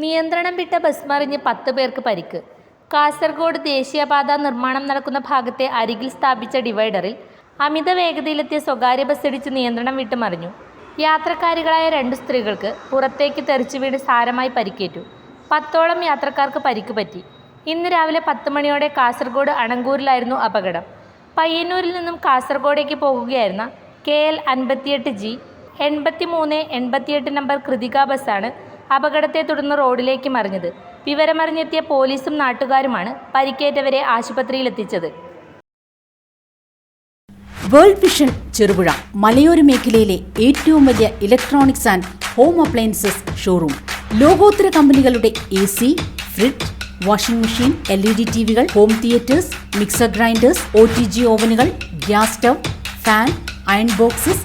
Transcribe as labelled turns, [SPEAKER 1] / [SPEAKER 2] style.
[SPEAKER 1] നിയന്ത്രണം വിട്ട ബസ് മറിഞ്ഞ് പത്ത് പേർക്ക് പരിക്ക്. കാസർഗോഡ് ദേശീയപാത നിർമ്മാണം നടക്കുന്ന ഭാഗത്തെ അരികിൽ സ്ഥാപിച്ച ഡിവൈഡറിൽ അമിത വേഗതയിലെത്തിയ സ്വകാര്യ ബസ് ഇടിച്ച് നിയന്ത്രണം വിട്ട് മറിഞ്ഞു. യാത്രക്കാരികളായ രണ്ട് സ്ത്രീകൾക്ക് പുറത്തേക്ക് തെറിച്ചു വീണ് സാരമായി പരിക്കേറ്റു. പത്തോളം യാത്രക്കാർക്ക് പരിക്ക് പറ്റി. ഇന്ന് രാവിലെ പത്ത് മണിയോടെ കാസർഗോഡ് അണങ്കൂരിലായിരുന്നു അപകടം. പയ്യന്നൂരിൽ നിന്നും കാസർഗോഡേക്ക് പോകുകയായിരുന്ന കെ എൽ അൻപത്തിയെട്ട് ജി എൺപത്തി മൂന്ന് എൺപത്തിയെട്ട് നമ്പർ കൃതിക ബസ്സാണ് അപകടത്തെ തുടർന്ന് റോഡിലേക്ക് മറിഞ്ഞത്. വിവരമറിഞ്ഞെത്തിയ പോലീസും നാട്ടുകാരുമാണ് പരിക്കേറ്റവരെ ആശുപത്രിയിലെത്തിച്ചത്.
[SPEAKER 2] വേൾഡ് വിഷൻ ചെറുപുഴ മലയോര മേഖലയിലെ ഏറ്റവും വലിയ electronics and home appliances showroom. ലോകോത്തര കമ്പനികളുടെ A C fridge washing machine L E D T വികൾ home theatres mixer grinders O T G ഓവനുകൾ gas stove fan iron boxes